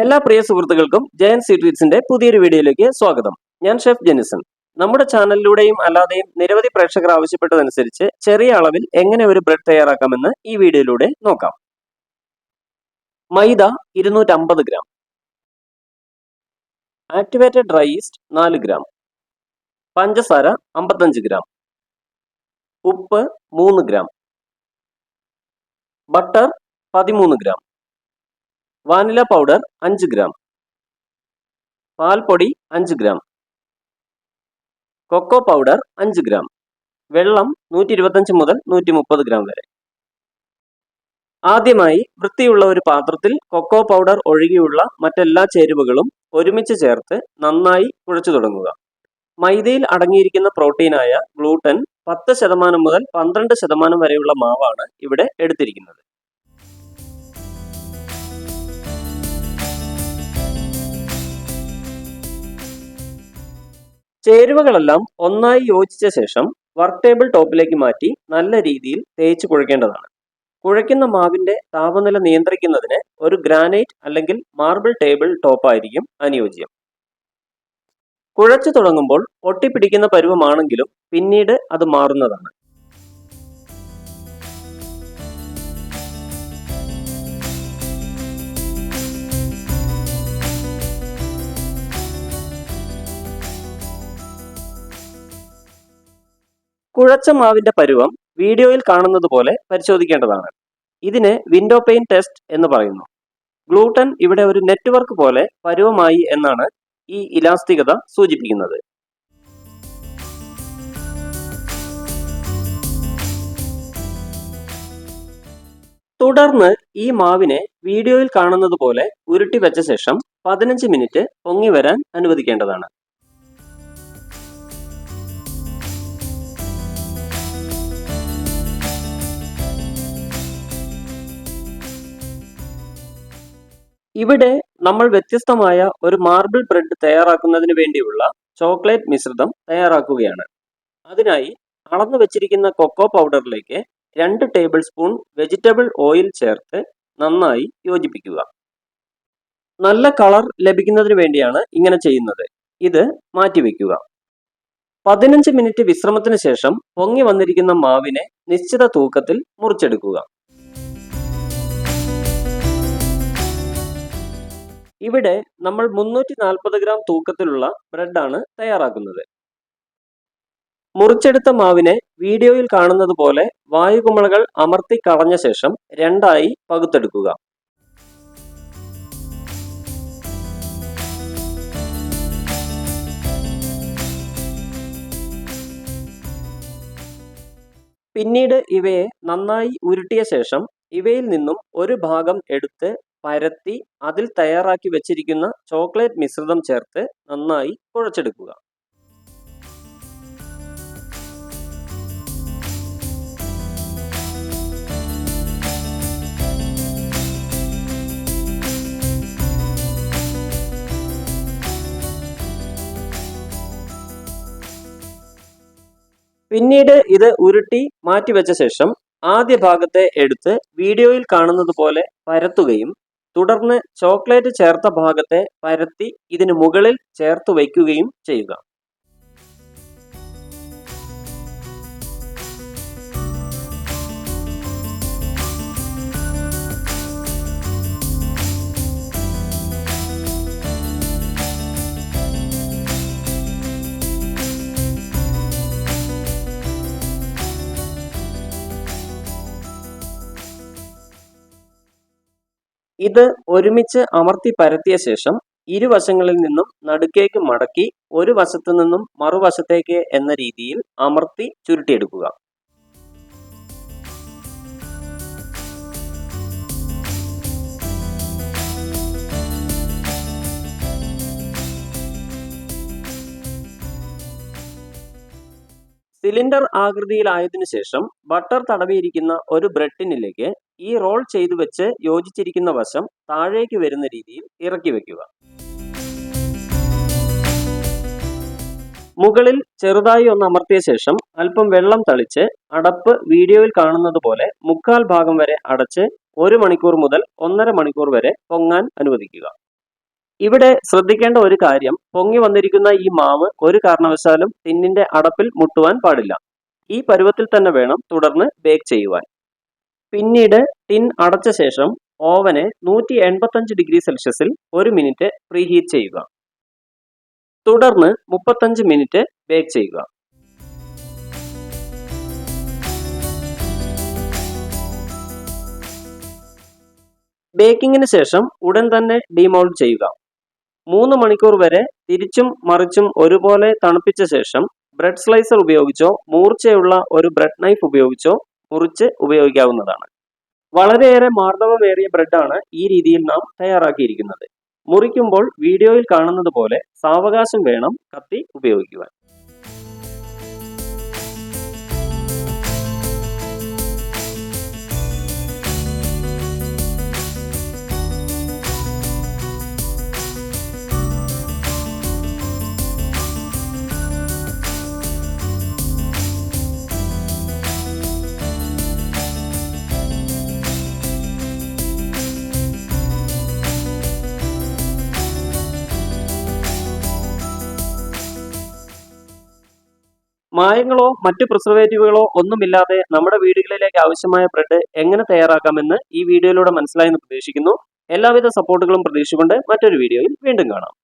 എല്ലാ പ്രിയ സുഹൃത്തുക്കൾക്കും ജയൻ സീട്രീറ്റ്സിന്റെ പുതിയൊരു വീഡിയോയിലേക്ക് സ്വാഗതം. ഞാൻ ഷെഫ് ജെനിസൺ നമ്മുടെ ചാനലിലൂടെയും അല്ലാതെയും നിരവധി പ്രേക്ഷകർ ആവശ്യപ്പെട്ടതനുസരിച്ച് ചെറിയ അളവിൽ എങ്ങനെ ഒരു ബ്രെഡ് തയ്യാറാക്കാമെന്ന് ഈ വീഡിയോയിലൂടെ നോക്കാം. മൈദ ഇരുന്നൂറ്റമ്പത് ഗ്രാം. ആക്ടിവേറ്റഡ് ഡ്രൈ ഈസ്റ്റ് നാല് ഗ്രാം. പഞ്ചസാര അമ്പത്തഞ്ച് ഗ്രാം. ഉപ്പ് മൂന്ന് ഗ്രാം. ബട്ടർ പതിമൂന്ന് ഗ്രാം. വാനില പൗഡർ അഞ്ച് ഗ്രാം. പാൽപ്പൊടി അഞ്ച് ഗ്രാം. കൊക്കോ പൗഡർ അഞ്ച് ഗ്രാം. വെള്ളം നൂറ്റി ഇരുപത്തഞ്ച് മുതൽ നൂറ്റി മുപ്പത് ഗ്രാം വരെ. ആദ്യമായി വൃത്തിയുള്ള ഒരു പാത്രത്തിൽ കൊക്കോ പൗഡർ ഒഴികെയുള്ള മറ്റെല്ലാ ചേരുവകളും ഒരുമിച്ച് ചേർത്ത് നന്നായി കുഴച്ചു തുടങ്ങുക. മൈദയിൽ അടങ്ങിയിരിക്കുന്ന പ്രോട്ടീനായ ഗ്ലൂട്ടൻ പത്ത് ശതമാനം മുതൽ പന്ത്രണ്ട് ശതമാനം വരെയുള്ള മാവാണ് ഇവിടെ എടുത്തിരിക്കുന്നത്. ചേരുവകളെല്ലാം ഒന്നായി യോജിച്ച ശേഷം വർക്ക് ടേബിൾ ടോപ്പിലേക്ക് മാറ്റി നല്ല രീതിയിൽ തേച്ച് കുഴക്കേണ്ടതാണ്. കുഴയ്ക്കുന്ന മാവിന്റെ താപനില നിയന്ത്രിക്കുന്നതിന് ഒരു ഗ്രാനൈറ്റ് അല്ലെങ്കിൽ മാർബിൾ ടേബിൾ ടോപ്പായിരിക്കും അനുയോജ്യം. കുഴച്ചു തുടങ്ങുമ്പോൾ ഒട്ടിപ്പിടിക്കുന്ന പരുവമാണെങ്കിലും പിന്നീട് അത് മാറുന്നതാണ്. കുഴച്ച മാവിന്റെ പരുവം വീഡിയോയിൽ കാണുന്നത് പോലെ പരിശോധിക്കേണ്ടതാണ്. ഇതിന് വിൻഡോ പെയിൻ ടെസ്റ്റ് എന്ന് പറയുന്നു. ഗ്ലൂട്ടൻ ഇവിടെ ഒരു നെറ്റ്വർക്ക് പോലെ പരുവമായി എന്നാണ് ഈ ഇലാസ്തികത സൂചിപ്പിക്കുന്നത്. തുടർന്ന് ഈ മാവിനെ വീഡിയോയിൽ കാണുന്നത് പോലെ ഉരുട്ടി വെച്ച ശേഷം പതിനഞ്ച് മിനിറ്റ് പൊങ്ങി വരാൻ അനുവദിക്കേണ്ടതാണ്. ഇവിടെ നമ്മൾ വ്യത്യസ്തമായ ഒരു മാർബിൾ ബ്രെഡ് തയ്യാറാക്കുന്നതിന് വേണ്ടിയുള്ള ചോക്ലേറ്റ് മിശ്രിതം തയ്യാറാക്കുകയാണ്. അതിനായി അളന്നു വെച്ചിരിക്കുന്ന കൊക്കോ പൗഡറിലേക്ക് രണ്ട് ടേബിൾ സ്പൂൺ വെജിറ്റബിൾ ഓയിൽ ചേർത്ത് നന്നായി യോജിപ്പിക്കുക. നല്ല കളർ ലഭിക്കുന്നതിന് വേണ്ടിയാണ് ഇങ്ങനെ ചെയ്യുന്നത്. ഇത് മാറ്റിവെക്കുക പതിനഞ്ച് മിനിറ്റ് വിശ്രമത്തിന് ശേഷം പൊങ്ങി വന്നിരിക്കുന്ന മാവിനെ നിശ്ചിത തൂക്കത്തിൽ മുറിച്ചെടുക്കുക. ഇവിടെ നമ്മൾ മുന്നൂറ്റി നാൽപ്പത് ഗ്രാം തൂക്കത്തിലുള്ള ബ്രെഡാണ് തയ്യാറാക്കുന്നത്. മുറിച്ചെടുത്ത മാവിനെ വീഡിയോയിൽ കാണുന്നത് പോലെ വായുകുമളകൾ അമർത്തി കളഞ്ഞ ശേഷം രണ്ടായി പകുത്തെടുക്കുക. പിന്നീട് ഇവയെ നന്നായി ഉരുട്ടിയ ശേഷം ഇവയിൽ നിന്നും ഒരു ഭാഗം എടുത്ത് പരത്തി അതിൽ തയ്യാറാക്കി വെച്ചിരിക്കുന്ന ചോക്ലേറ്റ് മിശ്രിതം ചേർത്ത് നന്നായി കുഴച്ചെടുക്കുക. പിന്നീട് ഇത് ഉരുട്ടി മാറ്റിവെച്ച ശേഷം ആദ്യ ഭാഗത്തെ എടുത്ത് വീഡിയോയിൽ കാണുന്നത് പോലെ പരത്തുകയും തുടർന്ന് ചോക്ലേറ്റ് ചേർത്ത ഭാഗത്തെ പരത്തി ഇതിന് മുകളിൽ ചേർത്ത് വയ്ക്കുകയും ചെയ്യുക. ഇത് ഒരുമിച്ച് അമർത്തി പരത്തിയ ശേഷം ഇരുവശങ്ങളിൽ നിന്നും നടുക്കേക്ക് മടക്കി ഒരു വശത്തു നിന്നും മറുവശത്തേക്ക് എന്ന രീതിയിൽ അമർത്തി ചുരുട്ടിയെടുക്കുക. സിലിണ്ടർ ആകൃതിയിലായതിനു ശേഷം ബട്ടർ തടവിയിരിക്കുന്ന ഒരു ബ്രെഡിനിലേക്ക് ഈ റോൾ ചെയ്തു വെച്ച് യോജിച്ചിരിക്കുന്ന വശം താഴേക്ക് വരുന്ന രീതിയിൽ ഇറക്കി വെക്കുക. മുകളിൽ ചെറുതായി ഒന്ന് അമർത്തിയ ശേഷം അല്പം വെള്ളം തളിച്ച് അടപ്പ് വീഡിയോയിൽ കാണുന്നത് പോലെ മുക്കാൽ ഭാഗം വരെ അടച്ച് ഒരു മണിക്കൂർ മുതൽ ഒന്നര മണിക്കൂർ വരെ പൊങ്ങാൻ അനുവദിക്കുക. ഇവിടെ ശ്രദ്ധിക്കേണ്ട ഒരു കാര്യം പൊങ്ങി വന്നിരിക്കുന്ന ഈ മാവ് ഒരു കാരണവശാലും ടിന്നിന്റെ അടപ്പിൽ മുട്ടുവാൻ പാടില്ല. ഈ പരുവത്തിൽ തന്നെ വേണം തുടർന്ന് ബേക്ക് ചെയ്യുവാൻ. പിന്നീട് ടിൻ അടച്ച ശേഷം ഓവനെ നൂറ്റി എൺപത്തഞ്ച് ഡിഗ്രി സെൽഷ്യസിൽ ഒരു മിനിറ്റ് പ്രീഹീറ്റ് ചെയ്യുക. തുടർന്ന് മുപ്പത്തഞ്ച് മിനിറ്റ് ബേക്ക് ചെയ്യുക. ബേക്കിങ്ങിന് ശേഷം ഉടൻ തന്നെ ഡിമോൾഡ് ചെയ്യുക. മൂന്ന് മണിക്കൂർ വരെ തിരിച്ചും മറിച്ചും ഒരുപോലെ തണുപ്പിച്ച ശേഷം ബ്രെഡ് സ്ലൈസർ ഉപയോഗിച്ചോ മൂർച്ചയുള്ള ഒരു ബ്രെഡ് നൈഫ് ഉപയോഗിച്ചോ മുറിച്ച് ഉപയോഗിക്കാവുന്നതാണ്. വളരെയേറെ മാർദ്ദവമേറിയ ബ്രെഡാണ് ഈ രീതിയിൽ നാം തയ്യാറാക്കിയിരിക്കുന്നത്. മുറിക്കുമ്പോൾ വീഡിയോയിൽ കാണുന്നത് പോലെ സാവകാശം വേണം കത്തി ഉപയോഗിക്കുവാൻ. മായങ്ങളോ മറ്റ് പ്രിസർവേറ്റീവുകളോ ഒന്നുമില്ലാതെ നമ്മുടെ വീടുകളിലേക്ക് ആവശ്യമായ ബ്രെഡ് എങ്ങനെ തയ്യാറാക്കാമെന്ന് ഈ വീഡിയോയിലൂടെ മനസ്സിലായെന്ന് പ്രതീക്ഷിക്കുന്നു. എല്ലാവിധ സപ്പോർട്ടുകളും പ്രതീക്ഷിച്ചുകൊണ്ട് മറ്റൊരു വീഡിയോയിൽ വീണ്ടും കാണാം.